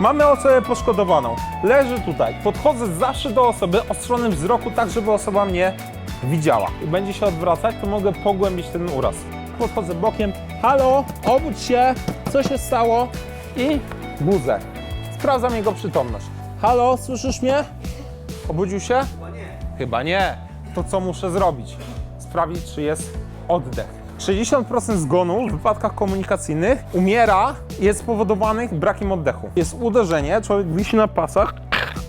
Mamy osobę poszkodowaną. Leży tutaj. Podchodzę zawsze do osoby ostrzonym wzroku, tak żeby osoba mnie widziała. I będzie się odwracać, to mogę pogłębić ten uraz. Podchodzę bokiem. Halo, obudź się. Co się stało? I budzę. Sprawdzam jego przytomność. Halo, słyszysz mnie? Obudził się? Chyba nie. Chyba nie. To co muszę zrobić? Sprawdzić, czy jest oddech. 60% zgonów w wypadkach komunikacyjnych umiera jest spowodowanych brakiem oddechu. Jest uderzenie, człowiek wisi na pasach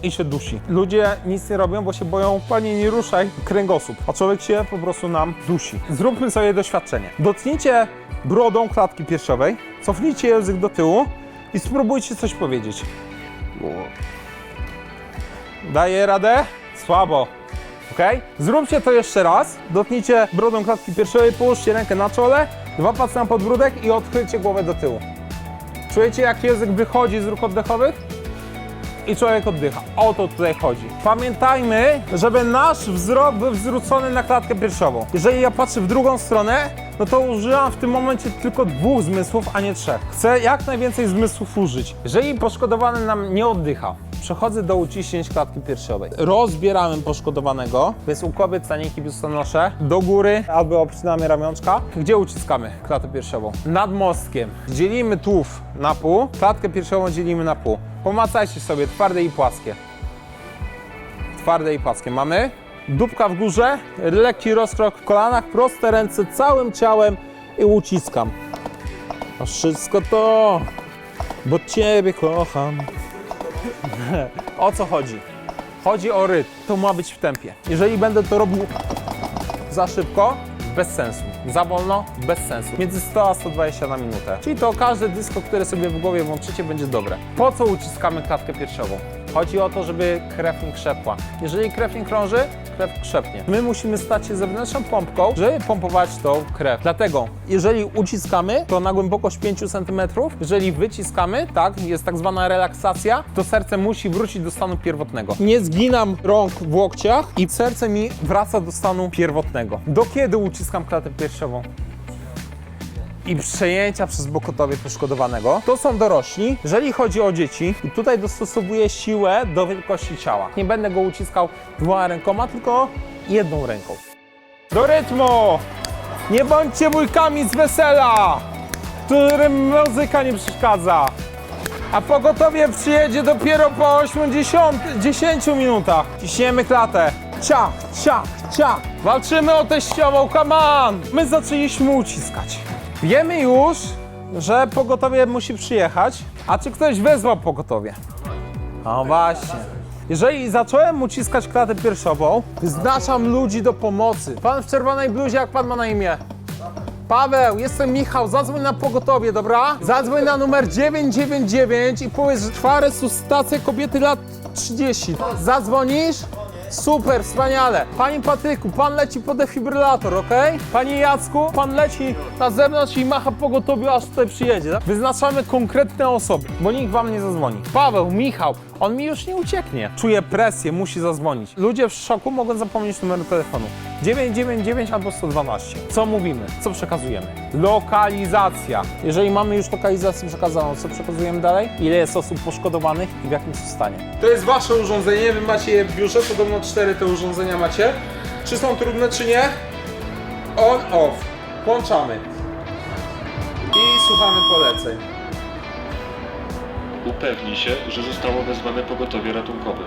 i się dusi. Ludzie nic nie robią, bo się boją, panie nie ruszaj, kręgosłup, a człowiek się po prostu nam dusi. Zróbmy sobie doświadczenie. Dotknijcie brodą klatki piersiowej, cofnijcie język do tyłu i spróbujcie coś powiedzieć. Daje radę? Słabo. Ok? Zróbcie to jeszcze raz. Dotknijcie brodą klatki piersiowej, połóżcie rękę na czole, dwa palce na podbródek i odchylcie głowę do tyłu. Czujecie, jak język wychodzi z ruch oddechowych? I człowiek oddycha. O to tutaj chodzi. Pamiętajmy, żeby nasz wzrok był zwrócony na klatkę piersiową. Jeżeli ja patrzę w drugą stronę, no to użyłam w tym momencie tylko dwóch zmysłów, a nie trzech. Chcę jak najwięcej zmysłów użyć. Jeżeli poszkodowany nam nie oddycha, przechodzę do uciśnięć klatki piersiowej. Rozbieramy poszkodowanego, więc u kobiet staniki biustonosze do góry albo obcinamy ramionczka. Gdzie uciskamy klatę piersiową? Nad mostkiem. Dzielimy tułów na pół, klatkę piersiową dzielimy na pół. Pomacajcie sobie twarde i płaskie. Twarde i płaskie. Mamy dupka w górze, lekki rozkrok w kolanach, proste ręce całym ciałem i uciskam. A wszystko to, bo Ciebie kocham. O co chodzi? Chodzi o rytm. To ma być w tempie. Jeżeli będę to robił za szybko, bez sensu. Za wolno, bez sensu. Między 100 a 120 na minutę. Czyli to każde dysko, które sobie w głowie włączycie, będzie dobre. Po co uciskamy klatkę piersiową? Chodzi o to, żeby krew nie krzepła. Jeżeli krew nie krąży, krew krzepnie. My musimy stać się zewnętrzną pompką, żeby pompować tą krew. Dlatego, jeżeli uciskamy, to na głębokość 5 cm, jeżeli wyciskamy, tak, jest tak zwana relaksacja, to serce musi wrócić do stanu pierwotnego. Nie zginam rąk w łokciach i serce mi wraca do stanu pierwotnego. Do kiedy uciskam klatę piersiową? I przejęcia przez bokotowie poszkodowanego. To są dorośli. Jeżeli chodzi o dzieci, tutaj dostosowuję siłę do wielkości ciała. Nie będę go uciskał dwoma rękoma, tylko jedną ręką. Do rytmu! Nie bądźcie bójkami z wesela, którym muzyka nie przeszkadza. A pogotowie przyjedzie dopiero po 80, 10 minutach. Ciśniemy klatę. Ciach, ciach, ciach. Walczymy o teściową, come on! My zaczęliśmy uciskać. Wiemy już, że pogotowie musi przyjechać. A czy ktoś wezwał pogotowie? No właśnie. Jeżeli zacząłem uciskać klatę piersiową, wyznaczam ludzi do pomocy. Pan w czerwonej bluzie, jak pan ma na imię? Paweł, jestem Michał, zadzwoń na pogotowie, dobra? Zadzwoń na numer 999 i powiedz, że czware są stacje kobiety lat 30. Zadzwonisz? Super, wspaniale. Panie Patryku, pan leci po defibrylator, ok? Panie Jacku, pan leci na zewnątrz i macha pogotowiu, aż tutaj przyjedzie. Tak? Wyznaczamy konkretne osoby, bo nikt wam nie zadzwoni. Paweł, Michał, on mi już nie ucieknie. Czuje presję, musi zadzwonić. Ludzie w szoku mogą zapomnieć numeru telefonu. 999 albo 112. Co mówimy? Co przekazujemy? Lokalizacja. Jeżeli mamy już lokalizację przekazaną, co przekazujemy dalej? Ile jest osób poszkodowanych i w jakim stanie? To jest wasze urządzenie, wy macie je w biurze, podobno cztery te urządzenia macie. Czy są trudne, czy nie? On, off. Włączamy. I słuchamy poleceń. Upewnij się, że zostało wezwane pogotowie ratunkowe.